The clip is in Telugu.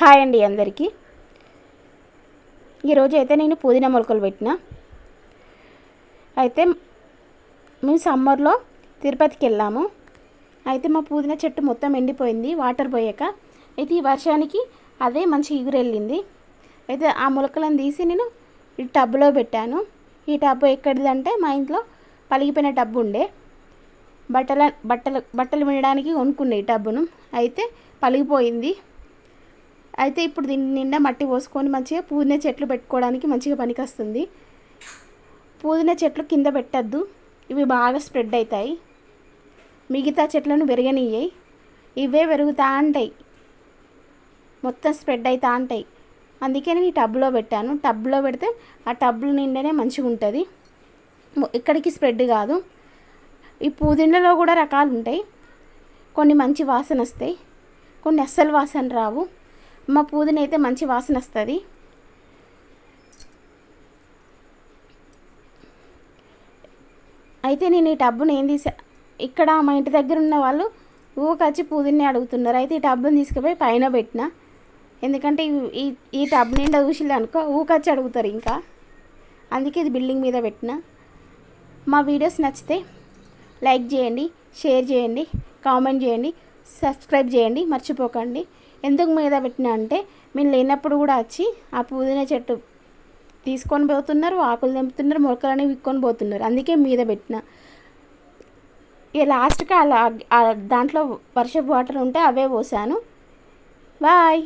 హాయ్ అండి అందరికీ. ఈరోజు అయితే నేను పుదీనా మొలకలు పెట్టిన. అయితే మేము సమ్మర్లో తిరుపతికి వెళ్ళాము. అయితే మా పుదీనా చెట్టు మొత్తం ఎండిపోయింది వాటర్ పోయాక. అయితే ఈ వర్షానికి అదే మంచి ఎగురెళ్ళింది. అయితే ఆ మొలకలను తీసి నేను ఈ టబ్లో పెట్టాను. ఈ టబ్ ఎక్కడిదంటే మా ఇంట్లో పలిగిపోయిన టబ్ ఉండే. బట్టల బట్టలు బట్టలు వినడానికి కొనుక్కున్నాయి ఈ టబ్బును. అయితే పలిగిపోయింది. అయితే ఇప్పుడు దీని నిండా మట్టి పోసుకొని మంచిగా పుదీనా చెట్లు పెట్టుకోవడానికి మంచిగా పనికొస్తుంది. పుదీనా చెట్లు కింద పెట్టద్దు. ఇవి బాగా స్ప్రెడ్ అవుతాయి మిగతా చెట్లను పెరగనియ్యాయి ఇవే పెరుగుతూ ఉంటాయి మొత్తం స్ప్రెడ్ అవుతూ ఉంటాయి అందుకే నేను ఈ టబ్లో పెట్టాను. టబ్లో పెడితే ఆ టబ్లు నిండానే మంచిగా ఉంటుంది. ఎక్కడికి ఇక్కడికి స్ప్రెడ్ కాదు. ఈ పుదీనాలో కూడా రకాలు ఉంటాయి. కొన్ని మంచి వాసన వస్తాయి. కొన్ని అస్సలు వాసన రావు. మా పూదిన అయితే మంచి వాసన వస్తుంది. అయితే నేను ఈ టబ్బుని ఏం తీసా ఇక్కడ మా ఇంటి దగ్గర ఉన్న వాళ్ళు ఊకొచ్చి పుదీన్ని అడుగుతున్నారు. అయితే ఈ టబ్బుని తీసుకుపోయి పైన పెట్టిన. ఎందుకంటే ఈ- ఈ ఈ టబ్ నిండా చూసిల్లు అనుకో ఊకొచ్చి అడుగుతారు ఇంకా. అందుకే ఇది బిల్డింగ్ మీద పెట్టిన. మా వీడియోస్ నచ్చితే లైక్ చేయండి షేర్ చేయండి కామెంట్ చేయండి. సబ్స్క్రైబ్ చేయండి మర్చిపోకండి. ఎందుకు మీద పెట్టినా అంటే మీరు లేనప్పుడు కూడా వచ్చి ఆ పుదీనా చెట్టు తీసుకొని పోతున్నారు ఆకులు తెంపుతున్నారు మొలకలని విక్కొని పోతున్నారు. అందుకే మీద పెట్టిన. ఇక లాస్ట్కి అలా దాంట్లో వర్షపు వాటర్ ఉంటే అవే పోసాను. బాయ్.